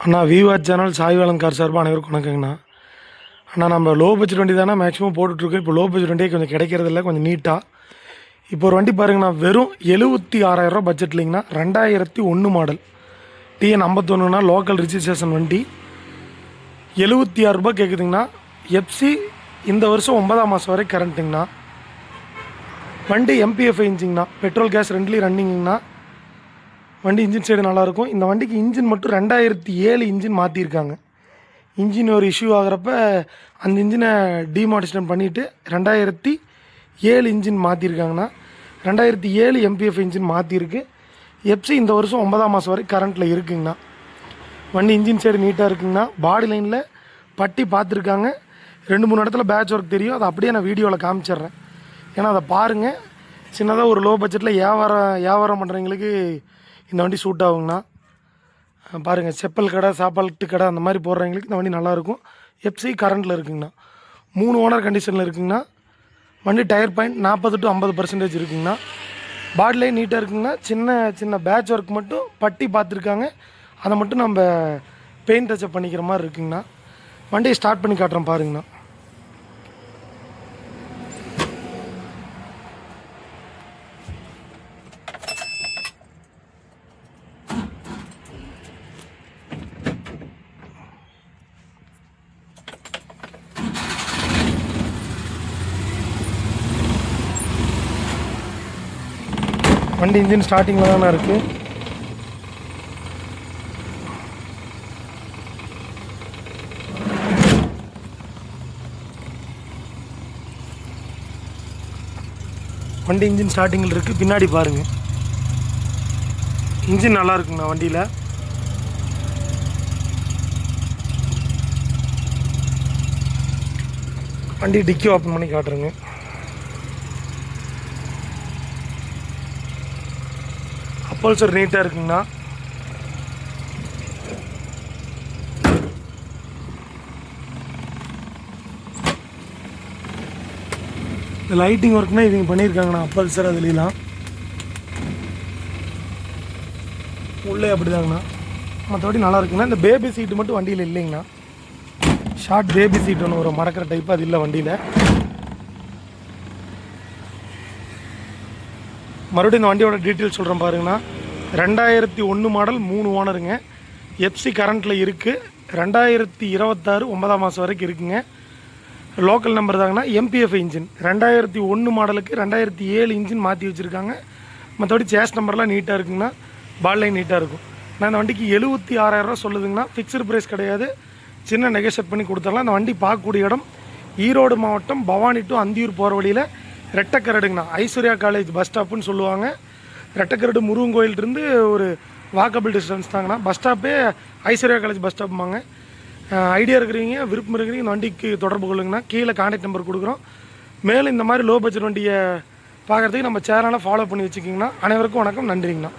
அண்ணா விவாட் channel சாய்வாளன் car சார்பாக அனைவருக்கும் வணக்கங்கண்ணா. அண்ணா நம்ம லோ பட்ஜெட் வண்டி தானே மேக்ஸிமம் போட்டுட்ருக்கோம். இப்போ லோ பட்ஜெட் வண்டியே கொஞ்சம் கிடைக்கிறதில்ல கொஞ்சம் நீட்டாக இப்போ ஒரு வண்டி பாருங்கண்ணா வெறும் எழுபத்தி ஆறாயிரரூவா இல்லைங்கண்ணா. ரெண்டாயிரத்தி ஒன்று மாடல் டிஎன் ஐம்பத்தொன்றுனா லோக்கல் ரிஜிஸ்ட்ரேஷன் வண்டி. எழுபத்தி ஆறு கேட்குதுங்கண்ணா எஃப்சி இந்த வருஷம் ஒன்பதாம் மாதம் வரை கரண்ட்டுங்கண்ணா வண்டி எம்பிஎஃப் இன்ஜிங்ண்ணா பெட்ரோல் கேஸ் ரெண்டுலேயும் ரன்னிங்கண்ணா வண்டி இன்ஜின் சைடு நல்லாயிருக்கும். இந்த வண்டிக்கு இன்ஜின் மட்டும் ரெண்டாயிரத்தி ஏழு இன்ஜின் மாற்றிருக்காங்க இன்ஜின் ஒரு இஷ்யூ ஆகிறப்ப அந்த இன்ஜினை டிமாடிஸ்டன் பண்ணிவிட்டு ரெண்டாயிரத்தி ஏழு இன்ஜின் மாற்றிருக்காங்கண்ணா ரெண்டாயிரத்தி ஏழு எம்பிஎஃப் இன்ஜின் மாற்றிருக்கு எப்சி இந்த வருஷம் ஒன்பதாம் மாதம் வரைக்கும் கரண்ட்டில் இருக்குங்கண்ணா. வண்டி இன்ஜின் சைடு நீட்டாக இருக்குங்கண்ணா. பாடி லைனில் பட்டி பார்த்துருக்காங்க ரெண்டு மூணு இடத்துல பேட்ச் ஒர்க் தெரியும். அதை அப்படியே நான் வீடியோவில் காமிச்சிடுறேன். ஏன்னா அதை பாருங்கள் சின்னதாக ஒரு லோ பட்ஜெட்டில் வியாபாரம் வியாபாரம் பண்ணுறவங்களுக்கு இந்த வண்டி சூட் ஆகுங்கண்ணா. பாருங்கள் பாருங்க செப்பல் கடை சாப்பாட்டு கடை அந்த மாதிரி போடுறவங்களுக்கு இந்த வண்டி நல்லாயிருக்கும். எஃப்சி கரண்ட்டில் இருக்குங்கண்ணா. மூணு ஓனர் கண்டிஷனில் இருக்குங்கண்ணா. வண்டி டயர் பாயிண்ட் நாற்பது டு ஐம்பது பர்சன்டேஜ் இருக்குங்கண்ணா. பாடிலே நீட்டாக இருக்குங்கண்ணா. சின்ன சின்ன பேட்ச் ஒர்க் மட்டும் பட்டி பார்த்துருக்காங்க. அதை மட்டும் நம்ம பெயிண்ட் டச்சப் பண்ணிக்கிற மாதிரி இருக்குங்கண்ணா. வண்டியை ஸ்டார்ட் பண்ணி காட்டுறேன் பாருங்கண்ணா. வண்டி இன்ஜின் ஸ்டார்டிங்கில் தானே இருக்குது வண்டி இன்ஜின் ஸ்டார்டிங்கில் இருக்குது பின்னாடி பாருங்கள் இன்ஜின் நல்லா இருக்குங்கண்ணா வண்டியில். வண்டி டிக்கி ஓப்பன் பண்ணி காட்டுறேங்க. அப்பல்சர் நீட்டாக இருக்குங்கண்ணா. இந்த லைட்டிங் ஒர்க்னா இவங்க பண்ணியிருக்காங்கண்ணா அப்பல்சர் அதுலாம் உள்ளே அப்படிதாங்கண்ணா. மற்றபடி நல்லா இருக்குங்கண்ணா. இந்த பேபி சீட்டு மட்டும் வண்டியில் இல்லைங்கண்ணா. ஷார்ட் பேபி சீட் ஒன்று ஒரு மறக்கிற டைப் அது இல்லை வண்டியில். மறுபடியும் இந்த வண்டியோட டீட்டெயில் சொல்கிறேன் பாருங்கண்ணா. ரெண்டாயிரத்தி ஒன்று மாடல் மூணு ஓனருங்க எஃப்சி கரண்ட்டில் இருக்குது ரெண்டாயிரத்தி இருபத்தாறு ஒன்பதாம் மாதம் வரைக்கும் இருக்குங்க. லோக்கல் நம்பர் தாங்கண்ணா எம்பிஎஃப் இன்ஜின் ரெண்டாயிரத்தி ஒன்று மாடலுக்கு ரெண்டாயிரத்தி ஏழு இன்ஜின் மாற்றி வச்சுருக்காங்க. மற்றபடி சேஸ் நம்பர்லாம் நீட்டாக இருக்குங்கண்ணா. பால் லைன் நீட்டாக இருக்கும். நான் இந்த வண்டிக்கு எழுபத்தி ஆறாயிரரூவா சொல்லுதுங்கண்ணா. ஃபிக்ஸ்டு ப்ரைஸ் கிடையாது. சின்ன நெகோஷியேட் பண்ணி கொடுத்துடலாம். இந்த வண்டி பார்க்கக்கூடிய இடம் ஈரோடு மாவட்டம் பவானி டு அந்தியூர் போகிற வழியில் ரெட்டக்கரடுங்கண்ணா. ஐஸ்வர்யா காலேஜ் பஸ் ஸ்டாப்புன்னு சொல்லுவாங்க. ரெட்டக்கரடு முருகன் கோயிலிருந்து ஒரு வாக்கபிள் டிஸ்டன்ஸ் தாங்கண்ணா. பஸ் ஸ்டாப்பே ஐஸ்வர்யா காலேஜ் பஸ் ஸ்டாப்புமாங்க ஐடியா இருக்கிறவங்க விருப்பம் இருக்கிறீங்க வண்டிக்கு தொடர்பு கொள்ளுங்கண்ணா. கீழே கான்டாக்ட் நம்பர் கொடுக்குறோம். மேலும் இந்த மாதிரி லோ பட்ஜெட் வண்டியை பார்க்குறதுக்கு நம்ம சேனலை ஃபாலோ பண்ணி வச்சுக்கிங்கண்ணா. அனைவருக்கும் வணக்கம் நன்றிங்கண்ணா.